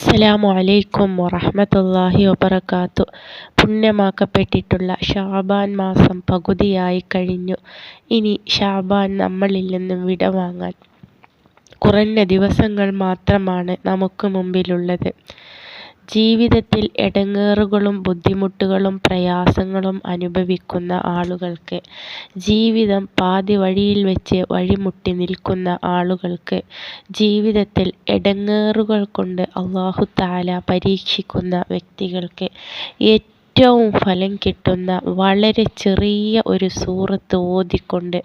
അസ്സലാമു അലൈക്കും വറഹ്മത്തുള്ളാഹി വബർക്കാത്തു പുണ്യമാക്കപ്പെട്ടിട്ടുള്ള ഷാബാൻ മാസം പകുതിയായി കഴിഞ്ഞു. ഇനി ഷാബാൻ നമ്മളിൽ നിന്നും വിടവാങ്ങാൻ കുറഞ്ഞ ദിവസങ്ങൾ മാത്രമാണ് നമുക്ക് മുമ്പിലുള്ളത്. ജീവിതത്തിൽ ഇടങ്ങേറുകളും ബുദ്ധിമുട്ടുകളും പ്രയാസങ്ങളും അനുഭവിക്കുന്ന ആളുകൾക്ക് ജീവിതം പാതിവഴിയിൽ വെച്ച് വഴിമുട്ടി നിൽക്കുന്ന ആളുകൾക്ക് ജീവിതത്തിൽ ഇടങ്ങേറുകൾ കൊണ്ട് അള്ളാഹു താല പരീക്ഷിക്കുന്ന വ്യക്തികൾക്ക് ഏറ്റവും ഫലം കിട്ടുന്ന വളരെ ചെറിയ ഒരു സൂറത്ത് ഓതിക്കൊണ്ട്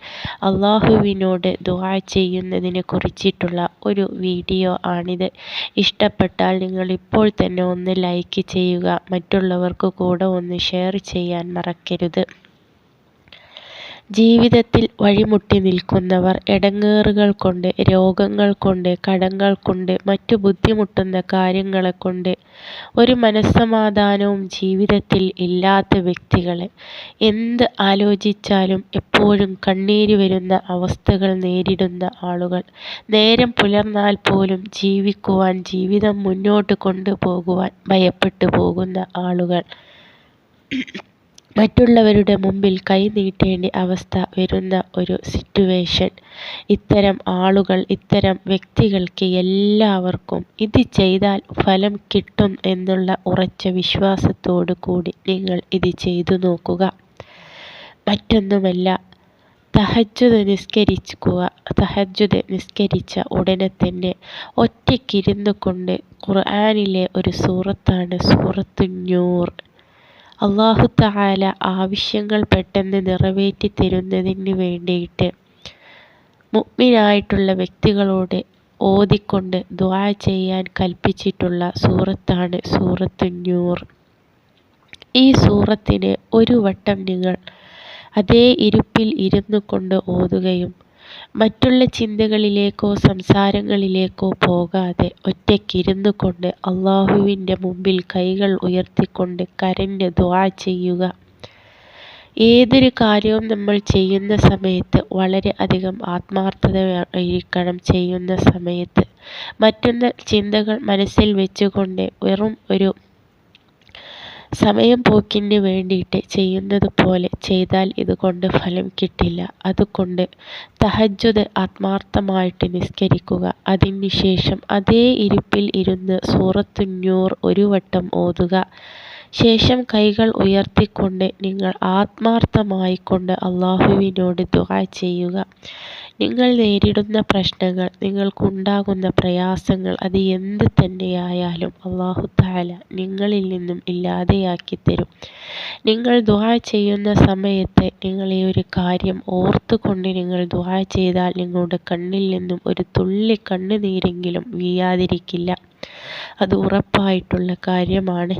അള്ളാഹുവിനോട് ദുആ ചെയ്യുന്നതിനെ കുറിച്ചിട്ടുള്ള ഒരു വീഡിയോ ആണിത്. ഇഷ്ടപ്പെട്ടാൽ നിങ്ങൾ ഇപ്പോൾ തന്നെ ഒന്ന് ലൈക്ക് ചെയ്യുക. മറ്റുള്ളവർക്ക് കൂടെ ഒന്ന് ഷെയർ ചെയ്യാൻ മറക്കരുത്. ജീവിതത്തിൽ വഴിമുട്ടി നിൽക്കുന്നവർ ഇടങ്ങേറുകൾ കൊണ്ട് രോഗങ്ങൾ കൊണ്ട് കടങ്ങൾ കൊണ്ട് മറ്റു ബുദ്ധിമുട്ടുന്ന കാര്യങ്ങളെ കൊണ്ട് ഒരു മനസ്സമാധാനവും ജീവിതത്തിൽ ഇല്ലാത്ത വ്യക്തികളെ എന്ത് ആലോചിച്ചാലും എപ്പോഴും കണ്ണീര് വരുന്ന അവസ്ഥകൾ നേരിടുന്ന ആളുകൾ. നേരം പുലർന്നാൽ പോലും ജീവിക്കുവാൻ ജീവിതം മുന്നോട്ട് കൊണ്ടുപോകുവാൻ ഭയപ്പെട്ടു പോകുന്ന ആളുകൾ. മറ്റുള്ളവരുടെ മുമ്പിൽ കൈ നീട്ടേണ്ട അവസ്ഥ വരുന്ന ഒരു സിറ്റുവേഷൻ ഇത്തരം ആളുകൾ ഇത്തരം വ്യക്തികൾക്ക് എല്ലാവർക്കും ഇത് ചെയ്താൽ ഫലം കിട്ടും എന്നുള്ള ഉറച്ച വിശ്വാസത്തോടു കൂടി നിങ്ങൾ ഇത് ചെയ്തു നോക്കുക. മറ്റൊന്നുമല്ല തഹജ്ജുദ് നിസ്കരിക്കുക. തഹജ്ജുദ് നിസ്കരിച്ച ഉടനെ തന്നെ ഒറ്റയ്ക്കിരുന്നു കൊണ്ട് ഖുർആനിലെ ഒരു സൂറത്താണ് സൂറത്ത് നൂർ അള്ളാഹു തആല ആവശ്യങ്ങൾ പെട്ടെന്ന് നിറവേറ്റി തരുന്നതിന് വേണ്ടിയിട്ട് മുഅ്മിനായിട്ടുള്ള വ്യക്തികളോട് ഓതിക്കൊണ്ട് ദുആ ചെയ്യാൻ കൽപ്പിച്ചിട്ടുള്ള സൂറത്താണ് സൂറത്തു നൂർ. ഈ സൂറത്തിനെ ഒരു വട്ടം നിങ്ങൾ അതേ ഇരുപ്പിൽ ഇരുന്നു കൊണ്ട് ഓതുകയും മറ്റുള്ള ചിന്തകളിലേക്കോ സംസാരങ്ങളിലേക്കോ പോകാതെ ഒറ്റയ്ക്കിരുന്നു കൊണ്ട് അള്ളാഹുവിന്റെ മുമ്പിൽ കൈകൾ ഉയർത്തിക്കൊണ്ട് കരഞ്ഞ് ദുആ ചെയ്യുക. ഏതൊരു കാര്യവും നമ്മൾ ചെയ്യുന്ന സമയത്ത് വളരെ അധികം ആത്മാർത്ഥതയായിരിക്കണം ചെയ്യുന്ന സമയത്ത്. മറ്റൊന്ന് ചിന്തകൾ മനസ്സിൽ വെച്ചുകൊണ്ട് വെറും ഒരു സമയം പോക്കിന് വേണ്ടിയിട്ട് ചെയ്യുന്നത് പോലെ ചെയ്താൽ ഇതുകൊണ്ട് ഫലം കിട്ടില്ല. അതുകൊണ്ട് തഹജ്ജുദ് ആത്മാർത്ഥമായിട്ട് നിസ്കരിക്കുക. അതിന് ശേഷം അതേ ഇരിപ്പിൽ ഇരുന്ന് സൂറത്തു നൂർ ഒരു വട്ടം ഓതുക. ശേഷം കൈകൾ ഉയർത്തിക്കൊണ്ട് നിങ്ങൾ ആത്മാർത്ഥമായി കൊണ്ട് അള്ളാഹുവിനോട് ദുആ ചെയ്യുക. നിങ്ങൾ നേരിടുന്ന പ്രശ്നങ്ങൾ നിങ്ങൾക്കുണ്ടാകുന്ന പ്രയാസങ്ങൾ അത് എന്ത് തന്നെയായാലും അള്ളാഹു താല നിങ്ങളിൽ നിന്നും ഇല്ലാതെയാക്കി തരും നിങ്ങൾ ദുആ ചെയ്യുന്ന സമയത്ത് നിങ്ങൾ ഈ ഒരു കാര്യം ഓർത്തുകൊണ്ട് നിങ്ങൾ ദുആ ചെയ്താൽ നിങ്ങളുടെ കണ്ണിൽ നിന്നും ഒരു തുള്ളി കണ്ണുനീരെങ്കിലും വീഴാതിരിക്കില്ല. അത് ഉറപ്പായിട്ടുള്ള കാര്യമാണ്.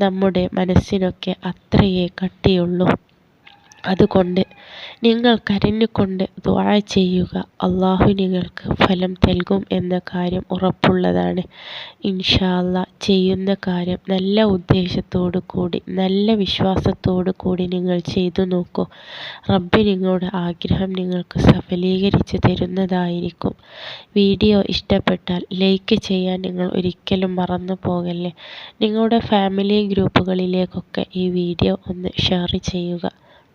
നമ്മുടെ മനസ്സിനൊക്കെ അത്രയേ കട്ടിയുള്ളൂ. അതുകൊണ്ട് നിങ്ങൾ കരഞ്ഞുകൊണ്ട് ദുആ ചെയ്യുക. അള്ളാഹു നിങ്ങൾക്ക് ഫലം നൽകും എന്ന കാര്യം ഉറപ്പുള്ളതാണ്. ഇൻഷാ ചെയ്യുന്ന കാര്യം നല്ല ഉദ്ദേശത്തോടു കൂടി നല്ല വിശ്വാസത്തോടു കൂടി നിങ്ങൾ ചെയ്തു നോക്കൂ. റബ്ബ് നിങ്ങളുടെ ആഗ്രഹം നിങ്ങൾക്ക് സഫലീകരിച്ച് തരുന്നതായിരിക്കും. വീഡിയോ ഇഷ്ടപ്പെട്ടാൽ ലൈക്ക് ചെയ്യാൻ നിങ്ങൾ ഒരിക്കലും മറന്നു പോകല്ലേ? നിങ്ങളുടെ ഫാമിലി ഗ്രൂപ്പുകളിലേക്കൊക്കെ ഈ വീഡിയോ ഒന്ന് ഷെയർ ചെയ്യുക.